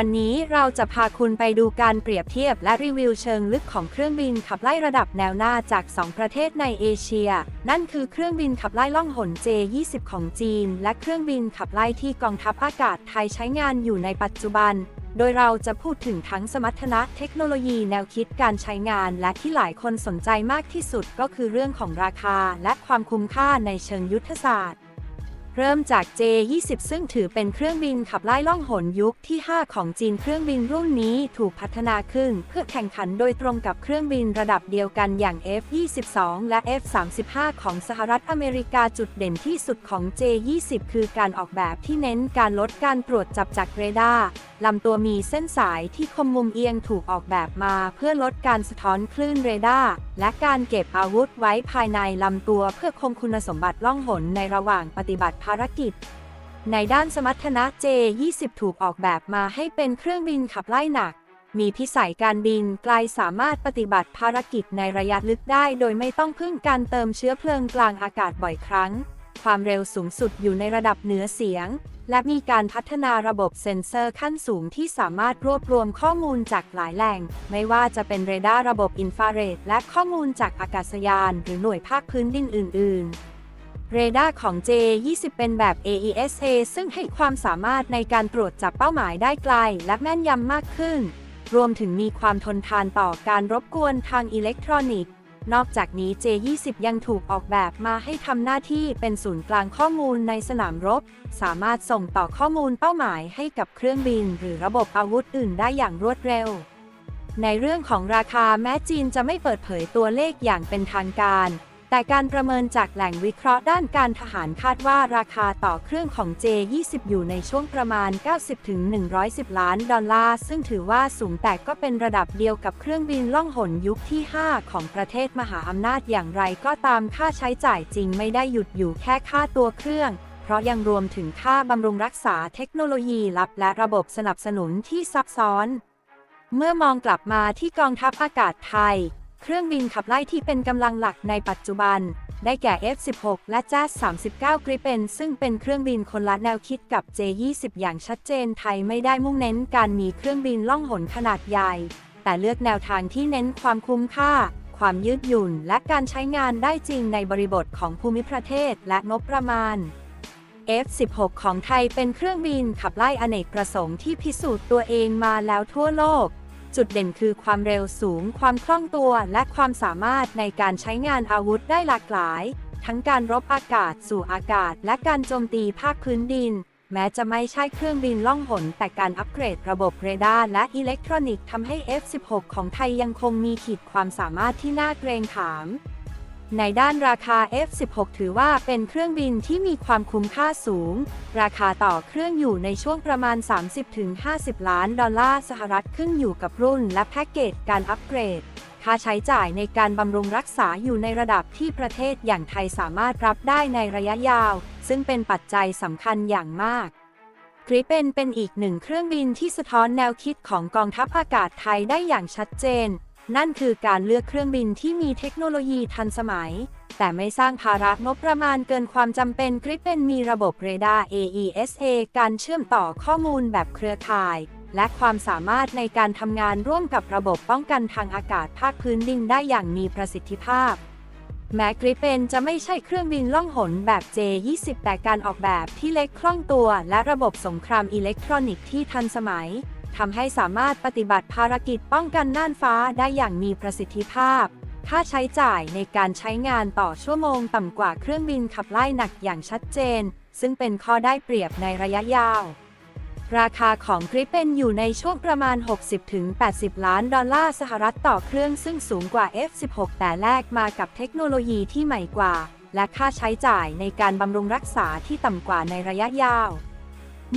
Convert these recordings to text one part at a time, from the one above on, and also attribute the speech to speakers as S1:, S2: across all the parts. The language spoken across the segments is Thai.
S1: วันนี้เราจะพาคุณไปดูการเปรียบเทียบและรีวิวเชิงลึกของเครื่องบินขับไล่ระดับแนวหน้าจาก 2 ประเทศในเอเชีย นั่นคือเครื่องบินขับไล่ล่องหน J-20 ของจีน และเครื่องบินขับไล่ที่กองทัพอากาศไทยใช้งานอยู่ในปัจจุบัน โดยเราจะพูดถึงทั้งสมรรถนะเทคโนโลยีแนวคิดการใช้งาน และที่หลายคนสนใจมากที่สุดก็คือเรื่องของราคา และความคุ้มค่าในเชิงยุทธศาสตร์ เริ่มจาก J20 ซึ่งถือเป็นเครื่องบินขับไล่ล่องหนยุคที่ 5 ของจีนเครื่องบินรุ่นนี้ถูกพัฒนาขึ้นเพื่อแข่งขันโดยตรงกับเครื่องบินระดับเดียวกันอย่าง F22 และ F35 ของสหรัฐอเมริกาจุดเด่นที่สุดของ J20 คือการออกแบบที่เน้นการลดการตรวจจับจากเรดาร์ ลำตัวมีเส้นสายที่คมมุมเอียงถูกออกแบบมาเพื่อลดการสะท้อนคลื่นเรดาร์และการเก็บอาวุธไว้ภายในลำตัวเพื่อคงคุณสมบัติล่องหนในระหว่างปฏิบัติภารกิจ ในด้านสมรรถนะ J20 ถูกออกแบบมาให้เป็นเครื่องบินขับไล่หนัก มีพิสัยการบินไกลสามารถปฏิบัติภารกิจในระยะลึกได้ โดยไม่ต้องพึ่งการเติมเชื้อเพลิงกลางอากาศบ่อยครั้ง ความเร็วสูงสุดอยู่ในระดับเหนือเสียง และมีการพัฒนาระบบเซ็นเซอร์ขั้นสูงที่สามารถรวบรวมข้อมูลจากหลายแหล่ง ไม่ว่าจะเป็นเรดาร์ระบบอินฟราเรดและข้อมูลจากอากาศยาน หรือหน่วยภาคพื้นดินอื่น ๆเรดาร์ของ J20 เป็นแบบ AESA ซึ่งให้ความสามารถในการตรวจจับเป้าหมายได้ไกล และแม่นยำมากขึ้น รวมถึงมีความทนทานต่อการรบกวนทางอิเล็กทรอนิกส์ นอกจากนี้ J20 ยังถูกออกแบบมาให้ทำหน้าที่เป็นศูนย์กลางข้อมูลในสนามรบ สามารถส่งต่อข้อมูลเป้าหมายให้กับเครื่องบิน หรือระบบอาวุธอื่นได้อย่างรวดเร็ว ในเรื่องของราคาแม้จีนจะไม่เปิดเผยตัวเลขอย่างเป็นทางการ แต่การประเมินจากแหล่งวิเคราะห์ด้านการทหารคาดว่าราคาต่อเครื่องของ J20 อยู่ในช่วงประมาณ 90-110 ล้านดอลลาร์ ซึ่งถือว่าสูงแต่ก็เป็นระดับเดียวกับเครื่องบินล่องหนยุคที่ 5 ของประเทศมหาอำนาจอย่างไรก็ตามค่าใช้จ่ายจริงไม่ได้หยุดอยู่แค่ค่าตัวเครื่องเพราะยังรวมถึงค่าบำรุงรักษาเทคโนโลยีลับและระบบสนับสนุนที่ซับซ้อน เมื่อมองกลับมาที่กองทัพอากาศไทย เครื่องบินขับไล่ที่เป็นกำลังหลักในปัจจุบัน ได้แก่ F16 และ j a z 39 Gripen ซึ่งเป็นเครื่องบินคนละแนวคิดกับ J20 อย่างชัดเจนไทยไม่ได้มุ่งเน้นการมีเครื่องบินล่องหนขนาดใหญ่ แต่เลือกแนวทางที่เน้นความคุ้มค่า ความยืดหยุ่น และการใช้งานได้จริงในบริบทของภูมิประเทศและงบประมาณ F16 ของไทยเป็นเครื่องบินขับไล่อเนกประสงค์ที่พิสูจน์ตัวเองมาแล้วทั่วโลก จุดเด่นคือความเร็วสูง ความคล่องตัว และความสามารถในการใช้งานอาวุธได้หลากหลาย ทั้งการรบอากาศสู่อากาศ และการโจมตีภาคพื้นดิน แม้จะไม่ใช่เครื่องบินล่องหน แต่การอัปเกรดระบบเรดาร์และอิเล็กทรอนิกส์ทำให้ F16 ของไทยยังคงมีขีดความสามารถที่น่าเกรงขาม ในด้านราคา F16 ถือว่าเป็นเครื่องบินที่มีความคุ้มค่าสูง ราคาต่อเครื่องอยู่ในช่วงประมาณ 30-50 ล้านดอลลาร์สหรัฐขึ้นอยู่กับรุ่นและแพ็กเกจการอัปเกรด ค่าใช้จ่ายในการบำรุงรักษาอยู่ในระดับที่ประเทศอย่างไทยสามารถรับได้ในระยะยาว ซึ่งเป็นปัจจัยสำคัญอย่างมากกริปเปนเป็นอีกหนึ่งเครื่องบินที่สะท้อนแนวคิดของกองทัพอากาศไทยได้อย่างชัดเจน นั่นคือการเลือกเครื่องบินที่มีเทคโนโลยีทันสมัย แต่ไม่สร้างภาระงบประมาณเกินความจำเป็นกริปเป็นมีระบบเรดาร์ AESA การเชื่อมต่อข้อมูลแบบเครือข่าย และความสามารถในการทำงานร่วมกับระบบป้องกันทางอากาศภาคพื้นดินได้อย่างมีประสิทธิภาพ แม้กริปเป็นจะไม่ใช่เครื่องบินล่องหนแบบ J20 แต่การออกแบบที่เล็กคล่องตัว และระบบสงครามอิเล็กทรอนิกส์ที่ทันสมัย ทำให้สามารถปฏิบัติภารกิจป้องกันน่านฟ้าได้อย่างมีประสิทธิภาพ ค่าใช้จ่ายในการใช้งานต่อชั่วโมงต่ำกว่าเครื่องบินขับไล่หนักอย่างชัดเจน ซึ่งเป็นข้อได้เปรียบในระยะยาว ราคาของกริปเป็นอยู่ในช่วงประมาณ 60-80 ล้านดอลลาร์สหรัฐต่อเครื่องซึ่งสูงกว่า F16 แต่แลกมากับเทคโนโลยีที่ใหม่กว่า และค่าใช้จ่ายในการบำรุงรักษาที่ต่ำกว่าในระยะยาว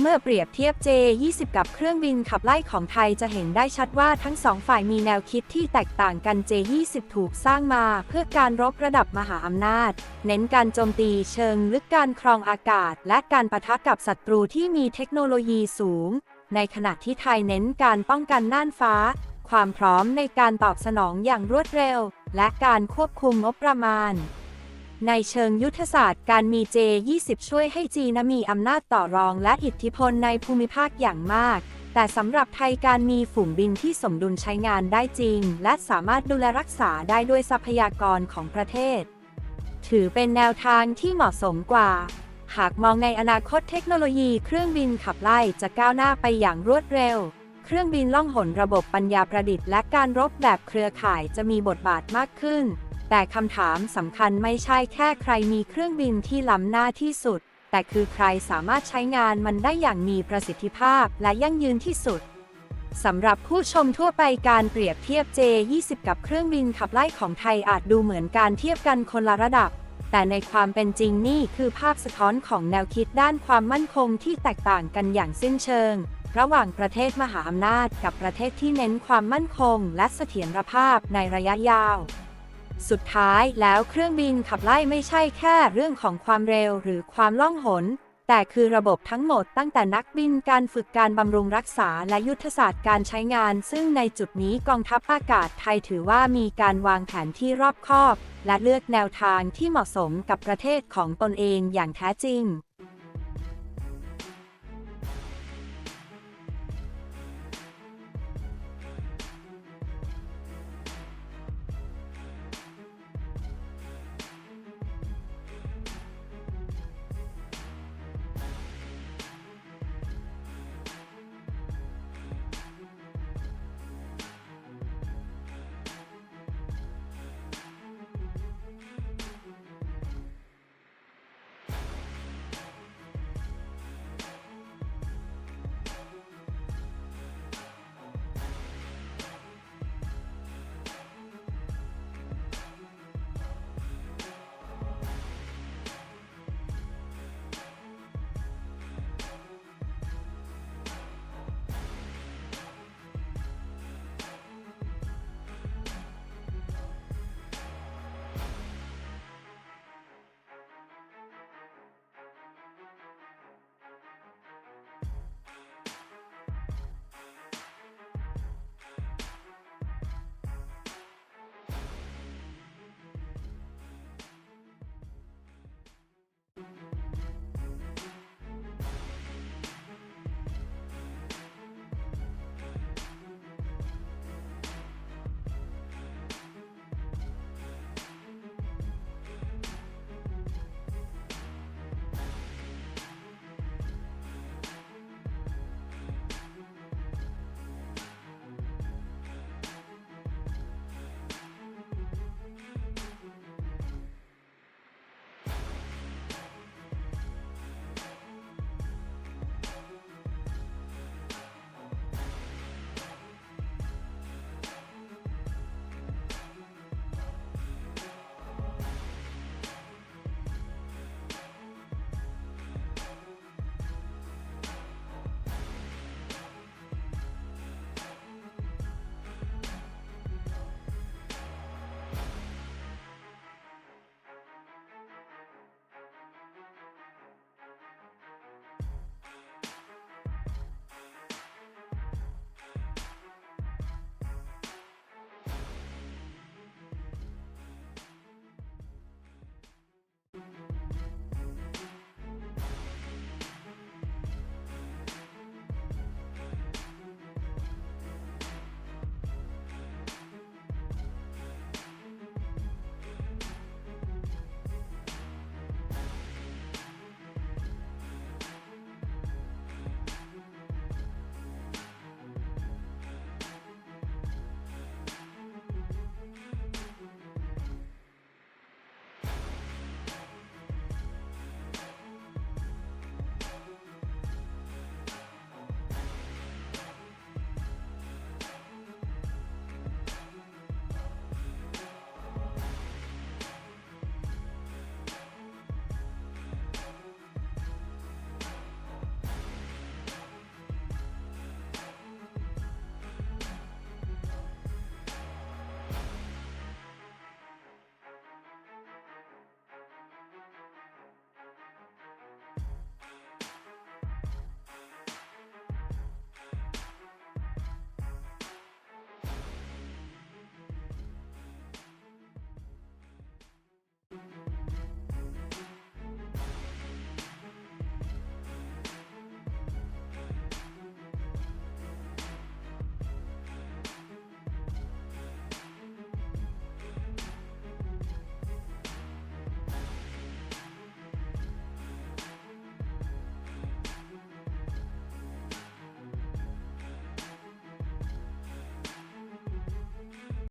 S1: เมื่อเปรียบเทียบ J20 กับเครื่องบินขับไล่ของไทยจะเห็นได้ชัดว่าทั้งสองฝ่ายมีแนวคิดที่แตกต่างกัน J20 ถูกสร้างมาเพื่อการรบระดับมหาอำนาจ เน้นการโจมตีเชิงลึกการครองอากาศ และการปะทะกับศัตรูที่มีเทคโนโลยีสูง ในขณะที่ไทยเน้นการป้องกันน่านฟ้า ความพร้อมในการตอบสนองอย่างรวดเร็ว และการควบคุมงบประมาณ ในเชิงยุทธศาสตร์การมี J20 ช่วยให้จีนมีอำนาจต่อรองและอิทธิพลในภูมิภาคอย่างมาก แต่สำหรับไทยการมีฝูงบินที่สมดุลใช้งานได้จริง และสามารถดูแลรักษาได้ด้วยทรัพยากรของประเทศ ถือเป็นแนวทางที่เหมาะสมกว่า หากมองในอนาคตเทคโนโลยีเครื่องบินขับไล่จะก้าวหน้าไปอย่างรวดเร็วเครื่องบินล่องหนระบบปัญญาประดิษฐ์และการรบแบบเครือข่ายจะมีบทบาทมากขึ้น แต่คำถามสำคัญไม่ใช่แค่ใครมีเครื่องบินที่ล้ำหน้าที่สุด แต่คือใครสามารถใช้งานมันได้อย่างมีประสิทธิภาพและยั่งยืนที่สุดสำหรับผู้ชมทั่วไปการเปรียบเทียบ J20 กับเครื่องบินขับไล่ของไทยอาจดูเหมือนการเทียบกันคนละระดับ แต่ในความเป็นจริงนี่คือภาพสะท้อนของแนวคิดด้านความมั่นคงที่แตกต่างกันอย่างสิ้นเชิง ระหว่างประเทศมหาอำนาจกับประเทศที่เน้นความมั่นคงและเสถียรภาพในระยะยาว สุดท้ายแล้วเครื่องบินขับไล่ไม่ใช่แค่เรื่องของความเร็วหรือความล่องหน แต่คือระบบทั้งหมดตั้งแต่นักบินการฝึกการบำรุงรักษาและยุทธศาสตร์การใช้งาน ซึ่งในจุดนี้กองทัพอากาศไทยถือว่ามีการวางแผนที่รอบคอบ และเลือกแนวทางที่เหมาะสมกับประเทศของตนเองอย่างแท้จริง